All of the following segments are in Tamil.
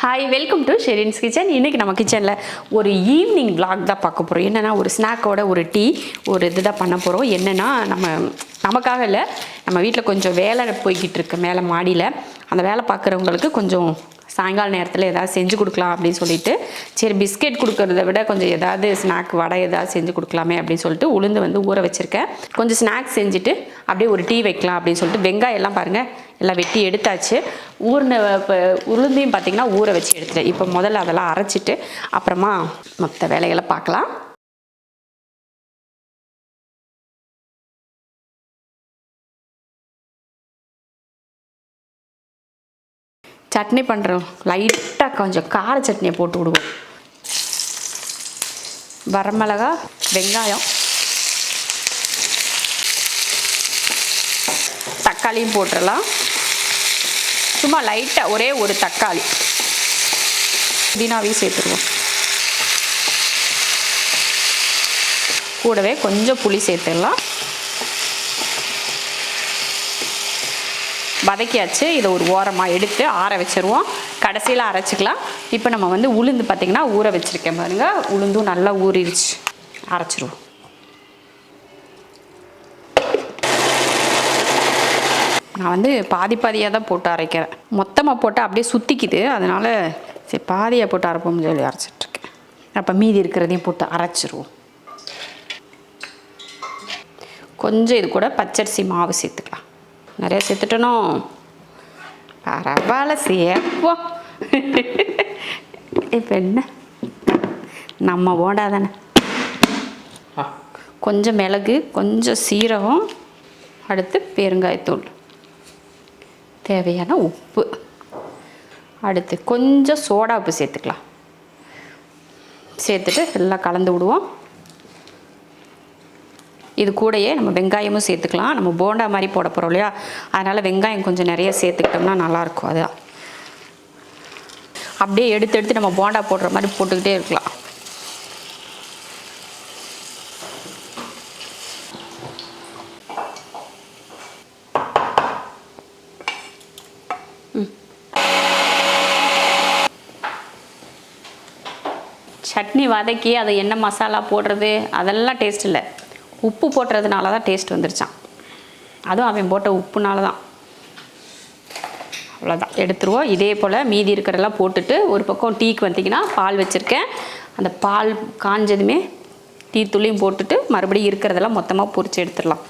Hi welcome to Sherin's kitchen இன்றைக்கி நம்ம கிச்சனில் ஒரு ஈவினிங் விளாக் தான் பார்க்க போகிறோம் என்னென்னா ஒரு ஸ்நாக்கோட ஒரு டீ ஒரு இது தான் பண்ண போகிறோம் என்னென்னா நம்ம நமக்காக இல்லை நம்ம வீட்டில் கொஞ்சம் வேலை போய்கிட்டு இருக்கு மேலே மாடியில். அந்த வேலை பார்க்குறவங்களுக்கு கொஞ்சம் சாயங்கால நேரத்தில் ஏதாவது செஞ்சு கொடுக்கலாம் அப்படின்னு சொல்லிட்டு சரி பிஸ்கெட் கொடுக்கறத விட கொஞ்சம் ஏதாவது ஸ்நாக் வடை ஏதாவது செஞ்சு கொடுக்கலாமே அப்படின்னு சொல்லிட்டு உளுந்து வந்து ஊற வச்சுருக்கேன். கொஞ்சம் ஸ்நாக்ஸ் செஞ்சுட்டு அப்படியே ஒரு டீ வைக்கலாம் அப்படின்னு சொல்லிட்டு வெங்காயம் எல்லாம் பாருங்கள் எல்லாம் வெட்டி எடுத்தாச்சு. ஊர்ன இப்போ உளுந்தையும் பார்த்திங்கன்னா ஊற வச்சு எடுத்துட்டேன். இப்போ முதல்ல அதெல்லாம் அரைச்சிட்டு அப்புறமா மற்ற வேலைகளை பார்க்கலாம். சட்னி பண்ணுறோம் லைட்டாக கொஞ்சம் கார சட்னியை போட்டு விடுவோம். வரமிளகா வெங்காயம் தக்காளியும் போட்டுடலாம். சும்மா லைட்டாக ஒரே ஒரு தக்காளி. புதினாவையும் சேர்த்துருவோம். கூடவே கொஞ்சம் புளி சேர்த்துடலாம். வதக்கியாச்சு இதை ஒரு ஓரமாக எடுத்து ஆற வச்சுருவோம். கடைசியில் அரைச்சிக்கலாம். இப்போ நம்ம வந்து உளுந்து பார்த்திங்கன்னா ஊற வச்சுருக்கேன் பாருங்கள் உளுந்தும் நல்லா ஊறிடுச்சு. அரைச்சிருவோம். நான் வந்து பாதி பாதியாக தான் போட்டு அரைக்கிறேன். மொத்தமாக போட்டு அப்படியே சுற்றிக்குது அதனால் சரி பாதியாக போட்டு அரைப்போம்னு சொல்லி அரைச்சிட்ருக்கேன் அப்போ மீதி இருக்கிறதையும் போட்டு அரைச்சிருவோம். கொஞ்சம் இது கூட பச்சரிசி மாவு சேர்த்துக்கலாம். நிறைய சேர்த்துட்டனோ? பரவாயில்ல சேர்ப்போம். இப்போ என்ன? நம்ம ஓடா தானே. கொஞ்சம் மிளகு கொஞ்சம் சீரகம் அடுத்து பெருங்காயத்தூள். தேவையான உப்பு. அடுத்து கொஞ்சம் சோடா உப்பு சேர்த்துக்கலாம். சேர்த்துட்டு எல்லாம் கலந்து விடுவோம். இது கூடயே நம்ம வெங்காயமும் சேர்த்துக்கலாம். நம்ம போண்டா மாதிரி போட போகிறோம் இல்லையா? அதனால் வெங்காயம் கொஞ்சம் நிறைய சேர்த்துக்கிட்டோம்னா நல்லாயிருக்கும் அதுதான் அப்படியே எடுத்து எடுத்து நம்ம போண்டா போடுற மாதிரி போட்டுக்கிட்டே இருக்கலாம். சட்னி வதக்கி அதை என்ன மசாலா போடுறது? அதெல்லாம் டேஸ்ட் இல்லை. உப்பு போட்டுறதுனால தான் டேஸ்ட் வந்துருச்சான் அதுவும் அவன் போட்ட உப்புனால தான் அவ்வளோதான் எடுத்துருவோம். இதே போல் மீதி இருக்கிறதெல்லாம் போட்டுட்டு ஒரு பக்கம் டீக்கு வந்தீங்கன்னா பால் வச்சுருக்கேன். அந்த பால் காஞ்சதுமே டீ துளியும் போட்டுட்டு மறுபடியும் இருக்கிறதெல்லாம் மொத்தமாக பொரிச்சு எடுத்துடலாம்.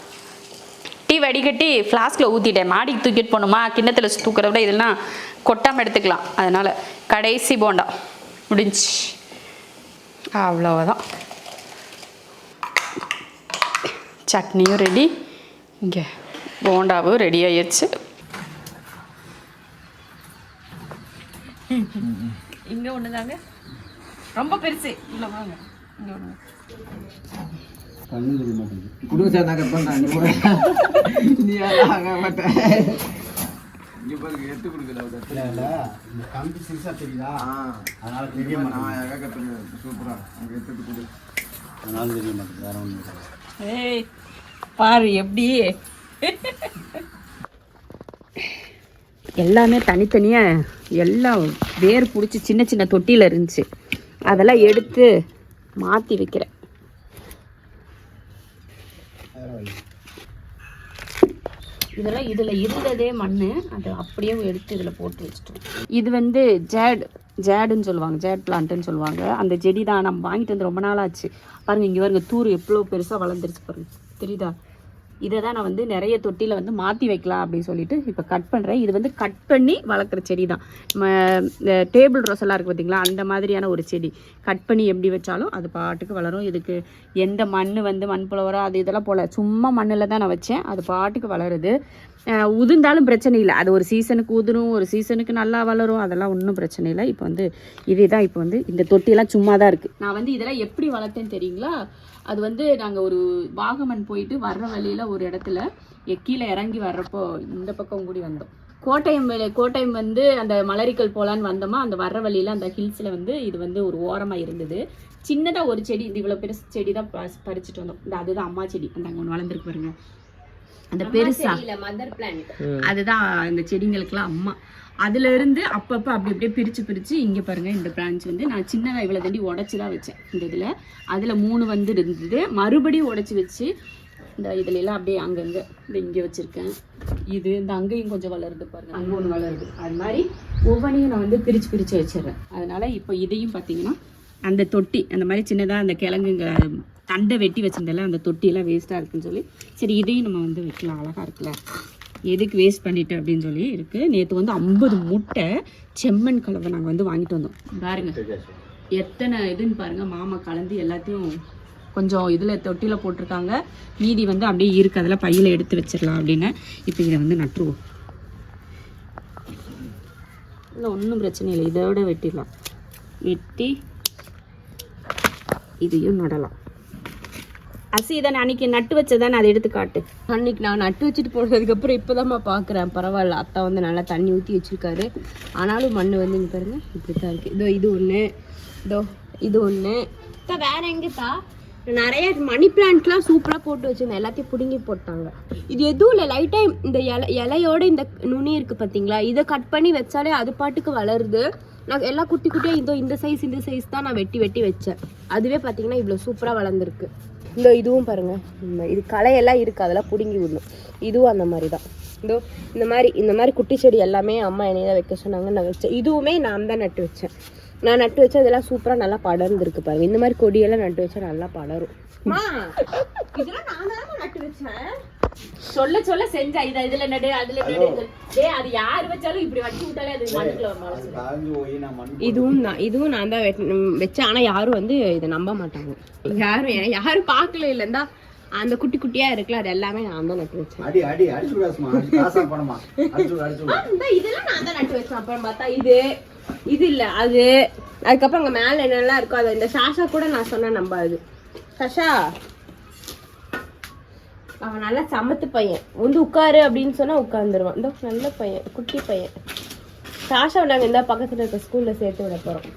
டீ வடிகட்டி ஃப்ளாஸ்கில் ஊற்றிட்டேன் மாடிக்கு தூக்கிட்டு போகணுமா? கிண்ணத்தில் தூக்கிறத விட இதெல்லாம் கொட்டாமல் எடுத்துக்கலாம். அதனால் கடைசி போண்டா. முடிஞ்சு. அவ்வளோதான் சட்னியும் ரெடி இங்கே போண்டாவும் ரெடி ஆயிடுச்சு. இங்கே ஒன்று தாங்க ரொம்ப பெருசு. இல்லை வாங்க. இங்கே ஒன்று கண்ணு தெரிய மாட்டேங்குது. குடுங்க சார் நான் கட் பண்றேன். நீ ஆக மாட்டேன். இங்க பாருங்க எடுத்து கொடுக்கல ஒரு இடத்துல. இல்ல, இல்ல, இந்த கம்பி சிறுசா தெரியுதா? ஆ. அதனால தெரிய தெரியுமா நான் மாட்டேங்குது. அழகா கட் பண்ணுவேன் சூப்பரா அங்க எடுத்து கொடு அதனால தெரிய மாட்டேங்குது வேற ஒன்றும் இல்லை. ஏய் பாரு எப்படி. எல்லாமே தனித்தனியாக எல்லாம் வேர் பிடிச்சி சின்ன சின்ன தொட்டியில் இருந்துச்சு. அதெல்லாம் எடுத்து மாற்றி வைக்கிறேன். இதெல்லாம் இதில் இருந்ததே மண் அதை அப்படியே எடுத்து இதில் போட்டு வச்சுட்டோம். இது வந்து ஜேட் ஜேடுன்னு சொல்லுவாங்க ஜேட் பிளான்ட்டுன்னு சொல்லுவாங்க. அந்த செடி தான். நம்ம வாங்கிட்டு வந்து ரொம்ப நாள் ஆச்சு பாருங்க இங்கே பாருங்கள் தூர் எவ்வளோ பெருசாக வளர்ந்துருச்சு பாருங்க. தெரியுதா? இதை தான் நான் வந்து நிறைய தொட்டியில் வந்து மாற்றி வைக்கலாம் அப்படின்னு சொல்லிட்டு இப்போ கட் பண்ணுறேன் இது வந்து கட் பண்ணி வளர்க்குற செடி தான் நம்ம இந்த டேபிள் ரோஸ் எல்லாம் இருக்குது பார்த்தீங்களா அந்த மாதிரியான ஒரு செடி. கட் பண்ணி எப்படி வச்சாலும் அது பாட்டுக்கு வளரும். இதுக்கு எந்த மண் வந்து மண் புலவரோ அது இதெல்லாம் போல். சும்மா மண்ணில் தான் நான் வச்சேன். அது பாட்டுக்கு வளருது. உதிர்ந்தாலும் பிரச்சனை இல்லை. அது ஒரு சீசனுக்கு உதிரும் ஒரு சீசனுக்கு நல்லா வளரும் அதெல்லாம் ஒன்றும் பிரச்சனை இல்லை. இப்போ வந்து இதே தான் இப்போ வந்து இந்த தொட்டியெல்லாம் சும்மா தான் இருக்குது நான் வந்து இதெல்லாம் எப்படி வளர்த்தேன்னு தெரியுங்களா? அது வந்து நாங்கள் ஒரு வாகமன் போயிட்டு வர்ற வழியில் ஒரு இடத்துல கீழே இறங்கி வர்றப்போ இந்த பக்கம் கூடி வந்தோம். கோட்டயம் கோட்டயம் வந்து அந்த மலரிக்கல் போகலான்னு வந்தோமா அந்த வர்ற வழியில் அந்த ஹில்ஸில் வந்து இது வந்து ஒரு ஓரமாக இருந்தது. சின்னதாக ஒரு செடி இது இவ்வளோ பெருசு செடி தான் பறிச்சு- பறிச்சுட்டு வந்தோம். இந்த அதுதான் அம்மா செடி. அந்த அங்கே ஒன்று வளர்ந்துருக்கு பாருங்க. அந்த பெருசா. மதர் பிளான்ட் அதுதான் இந்த செடிங்களுக்கெல்லாம் அம்மா. அதுல இருந்து அப்பப்போ அப்படி அப்படியே பிரித்து பிரித்து இங்கே பாருங்க இந்த பிரான்ச் வந்து நான் சின்னதாக இவ்வளோ தண்டி உடச்சி தான் வச்சேன் இந்த இதில். அதில் மூணு வந்து இருந்தது. மறுபடியும் உடச்சி வச்சு இந்த இதுல எல்லாம் அப்படியே அங்கங்கே இந்த இங்கே வச்சுருக்கேன். இது இந்த அங்கேயும் கொஞ்சம் வளருது பாருங்க. அங்கே ஒன்று வளருது. அது மாதிரி ஒவ்வொன்றையும் நான் வந்து பிரித்து பிரித்து வச்சிடுறேன். அதனால இப்போ இதையும் பார்த்தீங்கன்னா அந்த தொட்டி அந்த மாதிரி சின்னதாக அந்த கிழங்குங்க தண்டை வெட்டி வச்சிருந்தல அந்த தொட்டியெல்லாம் வேஸ்ட்டாக இருக்குன்னு சொல்லி. சரி இதையும் நம்ம வந்து வைக்கலாம் அழகாக இருக்குல்ல. எதுக்கு வேஸ்ட் பண்ணிட்டு அப்படின்னு சொல்லி இருக்குது நேற்று வந்து ஐம்பது முட்டை செம்மண் கலவை நாங்கள் வந்து வாங்கிட்டு வந்தோம். பாருங்க. எத்தனை இதுன்னு பாருங்க. மாமா கலந்து எல்லாத்தையும் கொஞ்சம் இதில் தொட்டியில் போட்டிருக்காங்க. மீதி வந்து அப்படியே இருக்கு. அதில் பையில் எடுத்து வச்சிடலாம் அப்படின்னு. இப்போ இதை வந்து நட்டுருவோம். இல்லை ஒன்றும் பிரச்சனை இல்லை. இதோட வெட்டிடலாம். வெட்டி இதையும் நடலாம். அசி தானே அன்னைக்கு நட்டு வச்சதானே அதை எடுத்து காட்டு. அன்னைக்கு நான் நட்டு வச்சுட்டு போனதுக்கப்புறம் இப்போதாம்மா பார்க்குறேன் பரவாயில்ல அத்தா வந்து நல்லா தண்ணி ஊற்றி வச்சிருக்காரு. ஆனாலும் மண் வந்து இங்கே பாருங்க இப்படி தான் இருக்குது இதோ இது ஒன்று இதோ இது ஒன்று வேற எங்கேத்தா? நிறைய மணி பிளான்ட்லாம் சூப்பராக போட்டு வச்சிருந்தேன். எல்லாத்தையும் பிடுங்கி போட்டாங்க. இது எதுவும் இல்லை லைட்டாக இந்த இலை இலையோட இந்த நுனி இருக்குது பார்த்தீங்களா இதை கட் பண்ணி வச்சாலே அது பாட்டுக்கு வளருது. நான் எல்லாம் குட்டி குட்டியாக இதோ இந்த சைஸ் இந்த சைஸ் தான் நான் வெட்டி வெட்டி வச்சேன். அதுவே பார்த்தீங்கன்னா இவ்வளோ சூப்பராக வளர்ந்துருக்கு. இந்த இதுவும் பாருங்க. இது களையெல்லாம் இருக்குது அதெல்லாம் பிடுங்கி விடணும். இதுவும் அந்த மாதிரி தான் இதோ இந்த மாதிரி இந்த மாதிரி குட்டி செடி எல்லாமே அம்மா என்னைய தான் வைக்க சொன்னாங்க. நான் வச்சேன் இதுவுமே நான் தான் நட்டு வச்சேன். நான் நட்டு வச்சா இதெல்லாம் சூப்பராக நல்லா படர்ந்துருக்கு பாருங்க. இந்த மாதிரி கொடியெல்லாம் நட்டு வச்சா நல்லா படரும். இதெல்லாம் நான் தான் நட்டு வச்சேன். சொல்ல சொல்ல செஞ்சா இத இதுல நடு அதுல நடு டேய் அது யார் வச்சாலும் இப்படி வச்சு விட்டாலே அது மண்ணுக்குள்ள இதுவும் தான் இதுவும் நான் தான் வச்சேன். ஆனா யாரும் வந்து இதை நம்ப மாட்டாங்க. யாரும் ஏன் யாரும் பார்க்கல இல்லைந்தா அந்த குட்டி குட்டியா இருக்குல்ல அது எல்லாமே நான் தான் நட்டு வச்சேன். அடி அடி அடிச்சு விடாசுமா இதெல்லாம் நான் தான் நட்டு வச்சேன். அப்புறம் பார்த்தா இது இது இல்ல அது அதுக்கப்புறம் அங்க மேல என்னெல்லாம் இருக்கோ அது இந்த சாஷா கூட நான் சொன்னேன் நம்பாது சஷா அவன் நல்லா சமத்து பையன். வந்து உட்காரு அப்படின்னு சொன்னா உட்காந்துருவான் இந்த நல்ல பையன் குட்டி பையன். சாஷாவை நாங்க இந்த பக்கத்துல இருக்க ஸ்கூல்ல சேர்த்து விட போறோம்.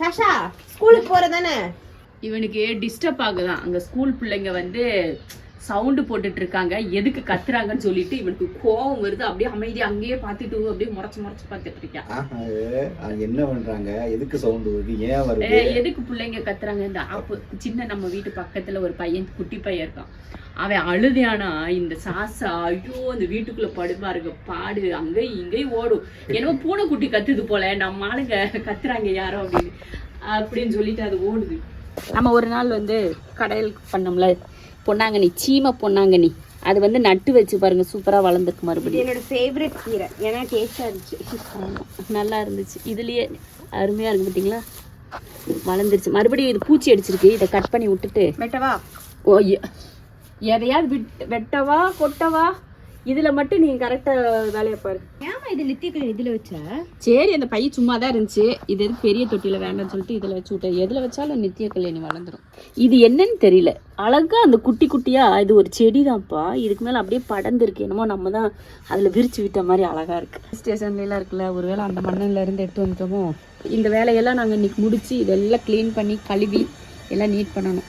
சாஷா ஸ்கூலுக்கு போறதானே இவனுக்கு டிஸ்டர்ப் ஆகுதான். அங்க ஸ்கூல் பிள்ளைங்க வந்து சவுண்டு போட்டுட்டு இருக்காங்க எதுக்கு கத்துறாங்கன்னு சொல்லிட்டு இவனுக்கு கோவம் வருது. அப்படியே அமைதி அங்கேயே பார்த்துட்டு அப்படியே முறைச்சு முறைச்சு பார்த்துட்டு இருக்கான் என்ன பண்றாங்க? எதுக்கு சவுண்ட் வருது? ஏன் வருது? எதுக்கு பிள்ளைங்க கத்துறாங்க? இந்த ஆப்பு சின்ன நம்ம வீட்டு பக்கத்துல ஒரு பையன் குட்டி பையன் இருக்கான். அவன் அழுதியானா இந்த சாசா ஐயோ இந்த வீட்டுக்குள்ள படுபாருங்க பாடு அங்கேயும் இங்கேயும் ஓடும். என்னமோ பூனைக்குட்டி கத்துது போல நம்ம ஆளுங்க கத்துறாங்க யாரோ அப்படின்னு. அப்படின்னு சொல்லிட்டு அது ஓடுது. நம்ம ஒரு நாள் வந்து கடையில் பண்ணோம்ல பொன்னாங்கண்ணி சீமை பொன்னாங்கண்ணி. அது வந்து நட்டு வச்சு பாருங்க சூப்பரா வளர்ந்துருக்கு மறுபடியும். என்னோட ஃபேவரட் கீரை. ஏன்னா டேஸ்டா இருந்துச்சு. நல்லா இருந்துச்சு. இதுலயே அருமையா இருக்கு பாத்தீங்களா? வளர்ந்துருச்சு. மறுபடியும் இது பூச்சி அடிச்சிருக்கு. இதை கட் பண்ணி விட்டுட்டு. வெட்டவா? ஓ எதையாவது விட் வெட்டவா கொட்டவா? இதுல மட்டும் நீங்க கரெக்டா வேலையை பாரு. ஏமா இது லித்தியக்கல் இதுல வச்ச? சரி அந்த பை சும்மா தான் இருந்துச்சு. இது எதுக்கு பெரிய தொட்டியில வேண்டாம்னு சொல்லிட்டு இதுல வச்சு விட்டேன். எதுல வச்சாலும் நித்திய கல்யாணி வளர்ந்துரும். இது என்னன்னு தெரியல. அழகா அந்த குட்டி குட்டியா இது ஒரு செடி தான்ப்பா இதுக்கு மேல அப்படியே படர்ந்துருக்கு. என்னமோ நம்ம தான் அதுல விரிச்சு விட்ட மாதிரி அழகா இருக்கு. ஸ்டேஷன்ல எல்லாம் இருக்குல்ல ஒருவேளை அந்த மண்ணில இருந்து எடுத்து வந்துட்டோமோ? இந்த வேலையெல்லாம் நாங்க இன்னைக்கு முடிச்சு இதெல்லாம் க்ளீன் பண்ணி கழுவி எல்லாம் நீட் பண்ணணும்.